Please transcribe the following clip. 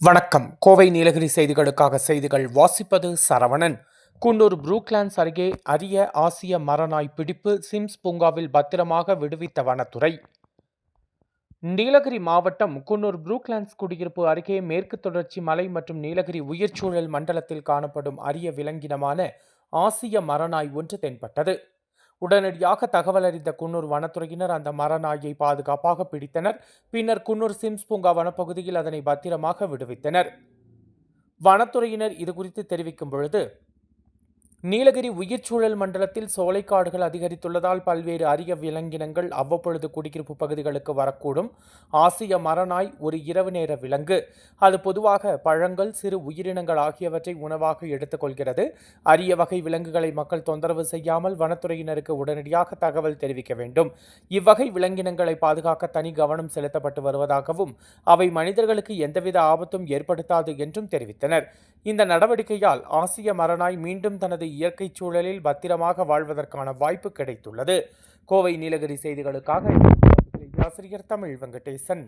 வணக்கம். கோவை நீலகிரி செய்திகளுக்காக செய்திகள் வாசிப்பது சரவணன். குன்னூர் புரூக்லாண்ட்ஸ் அருகே அரிய ஆசிய மரநாய் பிடிப்பு சிம்ஸ் பூங்காவில் பத்திரமாக விடுவித்த வனத்துறை. நீலகிரி மாவட்டம் குன்னூர் புரூக்லாண்ட்ஸ் குடியிருப்பு அருகே மேற்கு தொடர்ச்சி மலை மற்றும் நீலகிரி உயிர்ச்சூழல் மண்டலத்தில் காணப்படும் அரிய விலங்கினமான ஆசிய மரநாய் ஒன்று தென்பட்டது. உடனடியாக தகவல் அறிந்த குன்னூர் வனத்துறையினர் அந்த மரநாயை பாதுகாப்பாக பிடித்தனர். பின்னர் குன்னூர் சிம்ஸ் பூங்கா வனப்பகுதியில் அதனை பத்திரமாக விடுவித்தனர். வனத்துறையினர் இதுகுறித்து தெரிவிக்கும் பொழுது நீலகிரி உயிர்ச்சூழல் மண்டலத்தில் சோலைக்காடுகள் அதிகரித்துள்ளதால் பல்வேறு அரிய விலங்கினங்கள் அவ்வப்பொழுது குடியிருப்பு பகுதிகளுக்கு வரக்கூடும். ஆசிய மரநாய் ஒரு இரவு நேர விலங்கு. அது பொதுவாக பழங்கள் சிறு உயிரினங்கள் ஆகியவற்றை உணவாக எடுத்துக்கொள்கிறது. அரிய வகை விலங்குகளை மக்கள் தொந்தரவு செய்யாமல் வனத்துறையினருக்கு உடனடியாக தகவல் தெரிவிக்க வேண்டும். இவ்வகை விலங்கினங்களை பாதுகாக்க தனி கவனம் செலுத்தப்பட்டு வருவதாகவும் அவை மனிதர்களுக்கு எந்தவித ஆபத்தும் ஏற்படுத்தாது என்றும் தெரிவித்தனர். இந்த நடவடிக்கையால் ஆசிய மரநாய் மீண்டும் தனது இயற்கை சூழலில் பத்திரமாக வாழ்வதற்கான வாய்ப்பு கிடைத்துள்ளது. கோவை நீலகிரி செய்திகளுக்காக ஆசிரியர் தமிழ் வெங்கடேசன்.